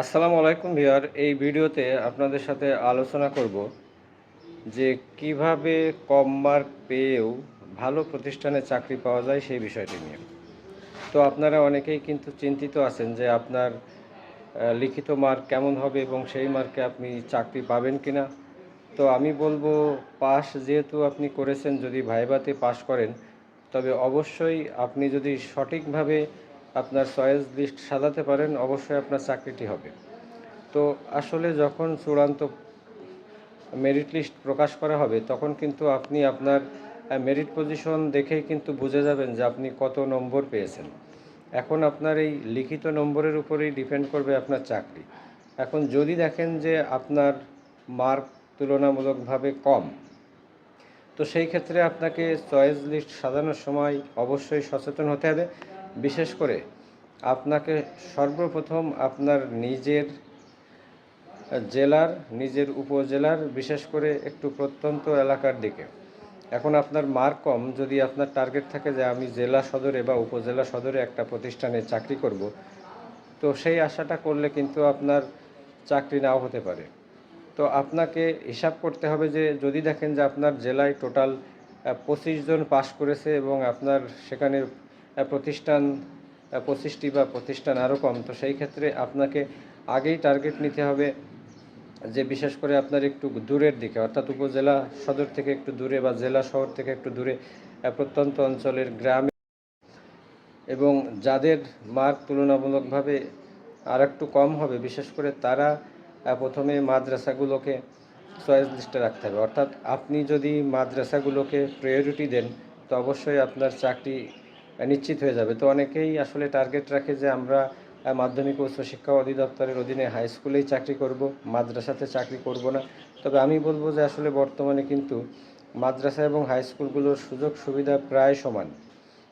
আসসালামু আলাইকুম ভিয়ার এই ভিডিওতে আপনাদের সাথে আলোচনা করব যে কীভাবে কম মার্ক পেয়েও ভালো প্রতিষ্ঠানে চাকরি পাওয়া যায় সেই বিষয়টি নিয়ে। তো আপনারা অনেকেই কিন্তু চিন্তিত আছেন যে আপনার লিখিত মার্ক কেমন হবে এবং সেই মার্কে আপনি চাকরি পাবেন কিনা। তো আমি বলব পাস যেহেতু আপনি করেছেন, যদি ভাইবাতে পাস করেন, তবে অবশ্যই আপনি যদি সঠিকভাবে আপনার চয়েস লিস্ট সাজাতে পারেন, অবশ্যই আপনার চাকরিটি হবে। তো আসলে যখন চূড়ান্ত মেরিট লিস্ট প্রকাশ করা হবে, তখন কিন্তু আপনি আপনার মেরিট পজিশন দেখেই কিন্তু বুঝে যাবেন যে আপনি কত নম্বর পেয়েছেন। এখন আপনার এই লিখিত নম্বরের উপরেই ডিপেন্ড করবে আপনার চাকরি। এখন যদি দেখেন যে আপনার মার্ক তুলনামূলকভাবে কম, তো সেই ক্ষেত্রে আপনাকে চয়েস লিস্ট সাজানোর সময় অবশ্যই সচেতন হতে হবে। বিশেষ করে আপনাকে সর্বপ্রথম আপনার নিজের জেলার, নিজের উপজেলার, বিশেষ করে একটু প্রত্যন্ত এলাকার দিকে। এখন আপনার মার্ক কম, যদি আপনার টার্গেট থাকে যে আমি জেলা সদরে বা উপজেলা সদরে একটা প্রতিষ্ঠানে চাকরি করব, তো সেই আশাটা করলে কিন্তু আপনার চাকরি নাও হতে পারে। তো আপনাকে হিসাব করতে হবে যে যদি দেখেন যে আপনার জেলায় টোটাল পঁচিশ জন পাশ করেছে এবং আপনার সেখানে প্রতিষ্ঠান পঁচিশটি বা প্রতিষ্ঠান আরও কম, তো সেই ক্ষেত্রে আপনাকে আগেই টার্গেট নিতে হবে যে বিশেষ করে আপনার একটু দূরের দিকে, অর্থাৎ উপজেলা সদর থেকে একটু দূরে বা জেলা শহর থেকে একটু দূরে প্রত্যন্ত অঞ্চলের গ্রামে এবং যাদের মার্ক তুলনামূলকভাবে আর একটু কম হবে, বিশেষ করে তারা প্রথমে মাদ্রাসাগুলোকে চয়েস লিস্টে রাখতে হবে। অর্থাৎ আপনি যদি মাদ্রাসাগুলোকে প্রায়োরিটি দেন, তো অবশ্যই আপনার চাকরি নিশ্চিত হয়ে যাবে। তো অনেকেই আসলে টার্গেট রাখে যে আমরা মাধ্যমিক ও উচ্চশিক্ষা অধিদপ্তরের অধীনে হাই স্কুলেই চাকরি করব, মাদ্রাসাতে চাকরি করব না। তবে আমি বলব যে আসলে বর্তমানে কিন্তু মাদ্রাসা এবং হাই স্কুলগুলোর সুযোগ সুবিধা প্রায় সমান।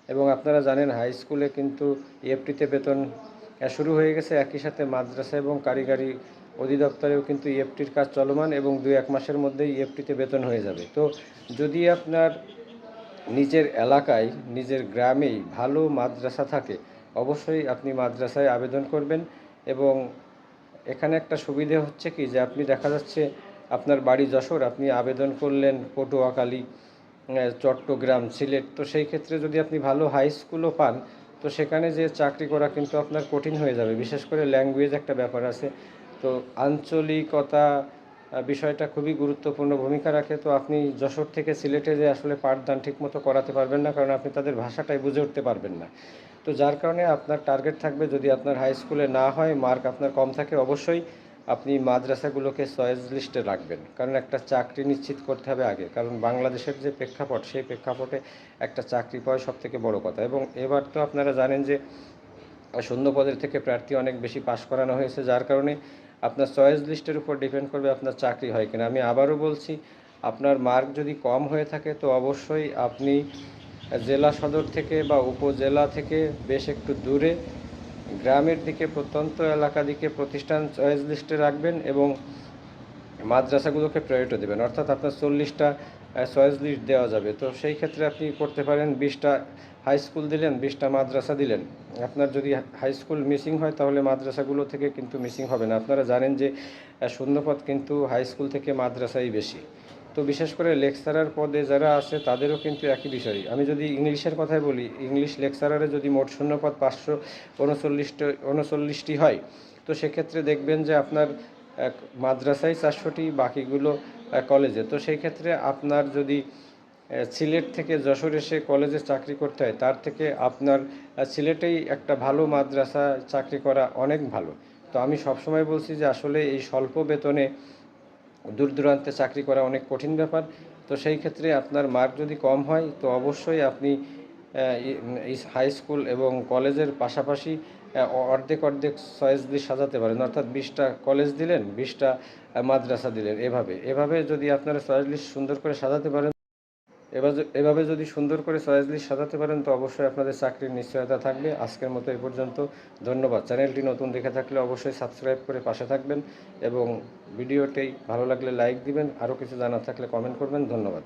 এবং আপনারা জানেন হাই স্কুলে কিন্তু ইএফটিতে বেতন শুরু হয়ে গেছে। একই সাথে মাদ্রাসা এবং কারিগরি অধিদপ্তরেও কিন্তু ইএফটির কাজ চলমান এবং দু এক মাসের মধ্যেই ইএফটিতে বেতন হয়ে যাবে। তো যদি আপনার নিজের এলাকায়, নিজের গ্রামেই ভালো মাদ্রাসা থাকে, অবশ্যই আপনি মাদ্রাসায় আবেদন করবেন এবং এখানে একটা সুবিধে হচ্ছে কি যে আপনি দেখা যাচ্ছে আপনার বাড়ি যশোর, আপনি আবেদন করলেন পটুয়াখালী চট্টগ্রাম, সিলেট, তো সেই ক্ষেত্রে যদি আপনি ভালো হাই স্কুলও পান, তো সেখানে যে চাকরি করা কিন্তু আপনার কঠিন হয়ে যাবে। বিশেষ করে ল্যাঙ্গুয়েজ একটা ব্যাপার আছে। তো আঞ্চলিকতা বিষয়টা খুবই গুরুত্বপূর্ণ ভূমিকা রাখে। তো আপনি যশোর থেকে সিলেটে যে আসলে পাঠদান ঠিকমতো করাতে পারবেন না, কারণ আপনি তাদের ভাষাটাই বুঝে উঠতে পারবেন না। তো যার কারণে আপনার টার্গেট থাকবে, যদি আপনার হাই স্কুলে না হয় মার্ক আপনার কম থাকে, অবশ্যই আপনি মাদ্রাসাগুলোকে চয়েস লিস্টে রাখবেন। কারণ একটা চাকরি নিশ্চিত করতে হবে আগে। কারণ বাংলাদেশের যে প্রেক্ষাপট, সেই প্রেক্ষাপটে একটা চাকরি পাওয়া সব থেকে বড় কথা। এবং এবার তো আপনারা জানেন যে শূন্য পদের থেকে প্রার্থী অনেক বেশি পাশ করানো হয়েছে, যার কারণে আপনার চয়েস লিস্টের উপর ডিপেন্ড করবে আপনার চাকরি হয় কিনা। আমি আবারও বলছি, আপনার মার্ক যদি কম হয়ে থাকে, তো অবশ্যই আপনি জেলা সদর থেকে বা উপজেলা থেকে বেশ একটু দূরে গ্রামের দিকে, প্রত্যন্ত এলাকা দিকে প্রতিষ্ঠান চয়েস লিস্টে রাখবেন এবং মাদ্রাসাগুলোকে প্রায়োরিটি দেবেন। অর্থাৎ আপনার চল্লিশটা চয়েস লিস্ট দেওয়া যাবে। তো সেই ক্ষেত্রে আপনি করতে পারেন, বিশটা হাই স্কুল দিলেন, বিশটা মাদ্রাসা দিলেন। আপনার যদি হাই স্কুল মিসিং হয়, তাহলে মাদ্রাসাগুলো থেকে কিন্তু মিসিং হবে না। আপনারা জানেন যে শূন্যপদ কিন্তু হাই স্কুল থেকে মাদ্রাসাই বেশি। তো বিশেষ করে লেকচারার পদে যারা আছে, তাদেরও কিন্তু একই বিষয়। আমি যদি ইংলিশের কথাই বলি, ইংলিশ লেকচারারে যদি মোট শূন্যপদ পাঁচশো উনচল্লিশটা, উনচল্লিশটি হয়, তো সেক্ষেত্রে দেখবেন যে আপনার মাদ্রাসায় চারশোটি, বাকিগুলো কলেজে তো সেই ক্ষেত্রে আপনার যদি সিলেট থেকে যশোরে সে কলেজে চাকরি করতে হয়, তার থেকে আপনার সিলেটেই একটা ভালো মাদ্রাসা চাকরি করা অনেক ভালো। তো আমি সবসময় বলছি যে আসলে এই স্বল্প বেতনে দূর দূরান্তে চাকরি করা অনেক কঠিন ব্যাপার। তো সেই ক্ষেত্রে আপনার মার্ক যদি কম হয়, তো অবশ্যই আপনি হাই স্কুল এবং কলেজের পাশাপাশি অর্ধেক অর্ধেক চয়েস দিয়ে সাজাতে পারেন। অর্থাৎ বিশটা কলেজ দিলেন, বিশটা মাদ্রাসা দিলেন। এভাবে এভাবে যদি আপনারা চয়েস লিস্ট সুন্দর করে সাজাতে পারেন, এবার এভাবে যদি সুন্দর করে চয়েস লিস্ট সাজাতে পারেন, তো অবশ্যই আপনাদের চাকরির নিশ্চয়তা থাকবে। আজকের মতো এই পর্যন্ত। ধন্যবাদ। চ্যানেলটি নতুন দেখে থাকলে অবশ্যই সাবস্ক্রাইব করে পাশে থাকবেন এবং ভিডিওটি ভালো লাগলে লাইক দিবেন। আরও কিছু জানার থাকলে কমেন্ট করবেন। ধন্যবাদ।